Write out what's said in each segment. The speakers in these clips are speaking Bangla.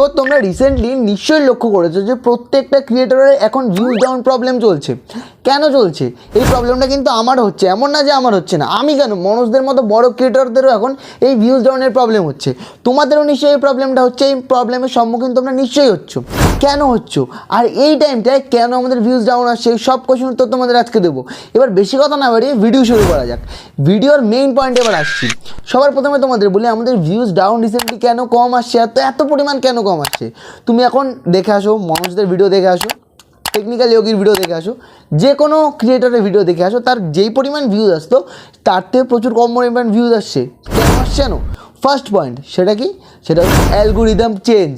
তো তোমরা রিসেন্টলি নিশ্চয়ই লক্ষ্য করেছ যে প্রত্যেকটা ক্রিয়েটরের এখন ভিউজ ডাউন প্রবলেম চলছে। কেন চলছে? এই প্রবলেমটা কিন্তু আমার হচ্ছে, এমন না যে আমার হচ্ছে না। আমি কেন? মনোজদের মতো বড় ক্রিয়েটরদেরও এখন এই ভিউজ ডাউনের প্রবলেম হচ্ছে। তোমাদেরও নিশ্চয়ই এই প্রবলেমটা হচ্ছে, এই প্রবলেমের সম্মুখীন তোমরা নিশ্চয়ই হচ্ছ। কেন হচ্ছ? আর এই টাইমটায় কেন আমাদের ভিউজ ডাউন আসছে? এই সব কোশ্চেন উত্তর তোমাদের আজকে দেবো। এবার বেশি কথা না বাড়িয়ে ভিডিও শুরু করা যাক। ভিডিওর মেইন পয়েন্ট এবার আসছি। সবার প্রথমে তোমাদের বলি, আমাদের ভিউজ ডাউন রিসেন্টলি কেন কম আসছে? এত এত পরিমাণ কেন কম আসছে? তুমি এখন দেখে আসো, মনোজদের ভিডিও দেখে আসো টেকনিক্যাল যোগীর ভিডিও দেখে আসো যে কোনো ক্রিয়েটরের ভিডিও দেখে আসো, তার যেই পরিমাণ ভিউজ আসতো, তার থেকে প্রচুর কম পরিমাণ ভিউজ আসছে। কেন আসছে কেন ফার্স্ট পয়েন্ট সেটা কি? সেটা হচ্ছে অ্যালগোরিদম চেঞ্জ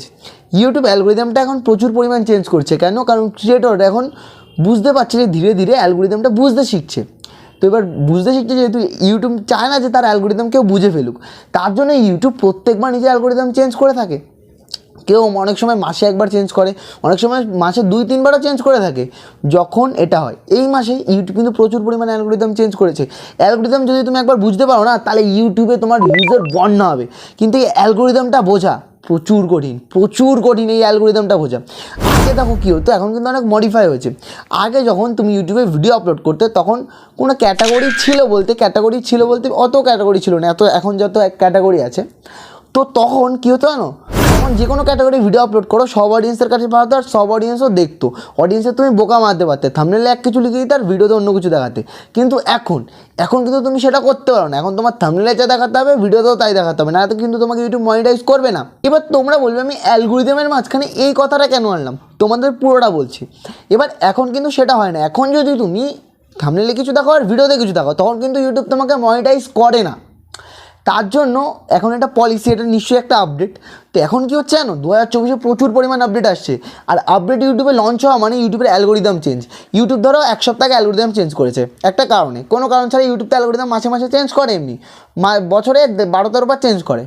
ইউটিউব অ্যালগোরিদমটা এখন প্রচুর পরিমাণ চেঞ্জ করছে। কেন? কারণ ক্রিয়েটররা এখন বুঝতে পারছে যে ধীরে ধীরে অ্যালগোরিদমটা বুঝতে শিখছে। তো এবার বুঝতে শিখছে যেহেতু ইউটিউব চায় না যে তার অ্যালগোরিদম কেউ বুঝে ফেলুক। তার জন্য ইউটিউব প্রত্যেকবার নিজের অ্যালগোরিদম চেঞ্জ করে থাকে। কেউ অনেক সময় মাসে একবার চেঞ্জ করে, অনেক সময় মাসে দুই, তিনবারও চেঞ্জ করে থাকে। যখন এটা হয়, এই মাসে ইউটিউব কিন্তু প্রচুর পরিমাণে অ্যালগোরিদম চেঞ্জ করেছে। অ্যালগোরিদম যদি তুমি একবার বুঝতে পারো না, তাহলে ইউটিউবে তোমার ভিউজের বন্যা হবে। কিন্তু এই অ্যালগোরিদমটা বোঝা প্রচুর কঠিন প্রচুর কঠিন এই অ্যালগোরিদমটা বোঝা। আগে দেখো কী হতো, এখন কিন্তু অনেক মডিফাই হয়েছে। আগে যখন তুমি ইউটিউবে ভিডিও আপলোড করতে, তখন কোনো ক্যাটাগরি ছিল বলতে ক্যাটাগরি ছিল বলতে অত ক্যাটাগরি ছিল না, এত এখন যত এক ক্যাটাগরি আছে। তো তখন কী হতো জানো? তখন যে কোনো ক্যাটাগরি ভিডিও আপলোড করো, সব অডিয়েন্সের কাছে পাঠাতো আর সব অডিয়েন্সও দেখতো। অডিয়েন্সের তুমি বোকা মারতে পারতে থামনেলে এক কিছু লিখে দিতে আর ভিডিওতে অন্য কিছু দেখাতে। কিন্তু এখন এখন কিন্তু তুমি সেটা করতে পারো না। এখন তোমার থামনেলে যা দেখাতে হবে ভিডিওতেও তাই দেখাতে হবে। না তো কিন্তু তোমাকে ইউটিউব মনিটাইজ করবে না। এবার তোমরা বলবে, আমি অ্যালগোরিদমের মাঝখানে এই কথাটা কেন আনলাম? তোমাদের পুরোটা বলছি। এবার এখন কিন্তু সেটা হয় না। এখন যদি তুমি থামনেলে কিছু দেখো আর ভিডিওতে কিছু দেখো তখন কিন্তু ইউটিউব তোমাকে মনিটাইজ করে না। তার জন্য এখন একটা পলিসি এটা নিশ্চয়ই একটা আপডেট তো এখন কি হচ্ছে জানো? দু হাজার চব্বিশে প্রচুর পরিমাণ আপডেট আসছে। আর আপডেট ইউটিউবে লঞ্চ হওয়া মানে ইউটিউবের অ্যালগোরিদম চেঞ্জ ইউটিউব ধরো এক সপ্তাহে অ্যালগোরিদম চেঞ্জ করেছে। একটা কারণে। কোনো কারণ ছাড়া ইউটিউব তো অ্যালগোরিদম মাসে মাসে চেঞ্জ করে এমনি। বছরে বারো তেরোবার চেঞ্জ করে।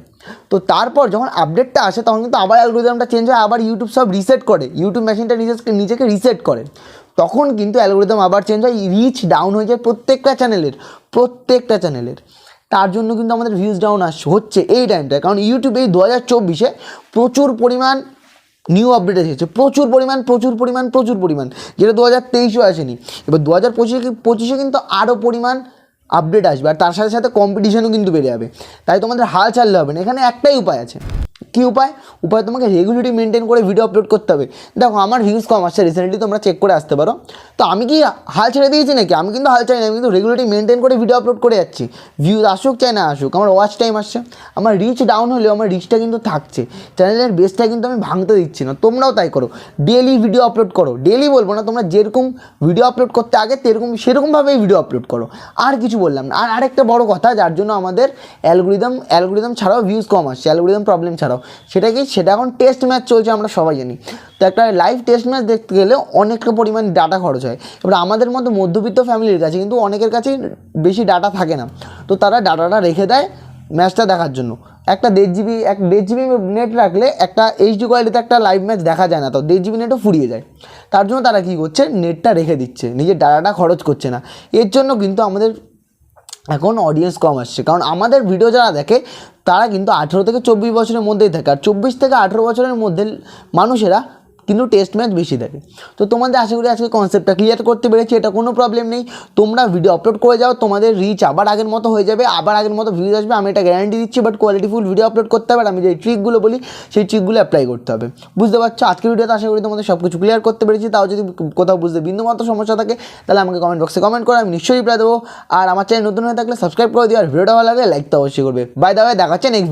তো তারপর যখন আপডেটটা আসে, তখন কিন্তু আবার অ্যালগোরিদমটা চেঞ্জ হয়, আবার ইউটিউব সব রিসেট করে। ইউটিউব মেশিনটা নিজেকে নিজেকে রিসেট করে। তখন কিন্তু অ্যালগোরিদম আবার চেঞ্জ হয় রিচ ডাউন হয়ে যায় প্রত্যেকটা চ্যানেলের প্রত্যেকটা চ্যানেলের তার জন্য কিন্তু আমাদের ভিউজ ডাউন আস, হচ্ছে এই টাইমটায় কারণ ইউটিউবে এই দু হাজার চব্বিশে প্রচুর পরিমাণ নিউ আপডেট এসেছে। প্রচুর পরিমাণ প্রচুর পরিমাণ প্রচুর পরিমাণ। যেটা দু হাজার তেইশেও আসেনি। এবার দু হাজার পঁচিশে পঁচিশে কিন্তু আরও পরিমাণ আপডেট আসবে। আর তার সাথে সাথে কম্পিটিশনও কিন্তু বেড়ে যাবে। তাই তোমাদের হাল ছাড়লে হবে না। এখানে একটাই উপায় আছে। কী উপায়? উপায় তোমাকে রেগুলারিটি মেনটেন করে ভিডিও আপলোড করতে হবে। দেখো, আমার ভিউজ কম আসছে রিসেন্টলি তোমরা চেক করে আসতে পারো। তো আমি কি হাল ছেড়ে দিয়েছি নাকি? আমি কিন্তু হাল ছাড়ি না আমি কিন্তু রেগুলারিটি মেনটেন করে ভিডিও আপলোড করে যাচ্ছি। ভিউজ আসুক চাই না আসুক, আমার ওয়াচ টাইম আসছে। আমার রিচ ডাউন হলেও আমার রিচটা কিন্তু থাকছে। চ্যানেলের বেসটা কিন্তু আমি ভাঙতে দিচ্ছি না, তোমরাও তাই করো। ডেলি ভিডিও আপলোড করো। ডেলি বলব না, তোমরা যেরকম ভিডিও আপলোড করতে আগে সেরকম সেরকমভাবেই ভিডিও আপলোড করো। আর কিছু বললাম না। আর আরেকটা বড় কথা, যার জন্য আমাদের অ্যালগোরিদম অ্যালগোরিদম ছাড়াও ভিউজ কম আসছে অ্যালগোরিদম প্রবলেম ছাড়াও। সেটা কি? সেটা এখন টেস্ট ম্যাচ চলছে, আমরা সবাই জানি। তো একটা লাইভ টেস্ট ম্যাচ দেখতে গেলে অনেকটা পরিমাণ ডাটা খরচ হয়। এবার আমাদের মতো মধ্যবিত্ত ফ্যামিলির কাছে কিন্তু অনেকের কাছেই বেশি ডাটা থাকে না। তো তারা ডাটাটা রেখে দেয় ম্যাচটা দেখার জন্য। একটা দেড় জিবি এক দেড় জিবি নেট রাখলে একটা এইচডি কোয়ালিটিতে একটা লাইভ ম্যাচ দেখা যায় না। তো দেড় জিবি নেটও ফুরিয়ে যায়। তার জন্য তারা কী করছে? নেটটা রেখে দিচ্ছে। নিজের ডাটাটা খরচ করছে না। এর জন্য কিন্তু আমাদের এখন অডিয়েন্স কম আসছে। কারণ আমাদের ভিডিও যারা দেখে, তারা কিন্তু আঠেরো থেকে চব্বিশ বছরের মধ্যেই থাকে। আর চব্বিশ থেকে আঠেরো বছরের মধ্যে মানুষেরা কিন্তু টেস্ট ম্যাচ বেশি থাকে। তো তোমাদের আশা করি আজকে কনসেপ্টটা ক্লিয়ার করতে পেরেছি, এটা কোনো প্রবলেম নেই। তোমরা ভিডিও আপলোড করে যাও, তোমাদের রিচ আবার আগের মতো হয়ে যাবে, আবার আগের মতো ভিউজ আসবে, আমি এটা গ্যারান্টি দিচ্ছি বাট কোয়ালিটিফুল ভিডিও আপলোড করতে হবে, আর আমি যে ট্রিকগুলো বলি, সেই ট্রিকগুলো অ্যাপ্লাই করতে হবে। বুঝতে পারছ? আজকের ভিডিওতে আশা করি তোমাদের সব কিছু ক্লিয়ার করতে পেরেছি। তাও যদি কোথাও বুঝতে বিন্দুমাত্র সমস্যা থাকে, তাহলে আমাকে কমেন্ট বক্সে কমেন্ট করো, আমি নিশ্চয়ই রিপ্লাই দেবো। আর আমার চ্যানেল নতুন হয়ে থাকলে সাবস্ক্রাইব করে দিও, আর ভিডিওটা ভালো লাগে লাইক তো অবশ্যই করবে। বাই দাবাই দেখাচ্ছে নেক্সট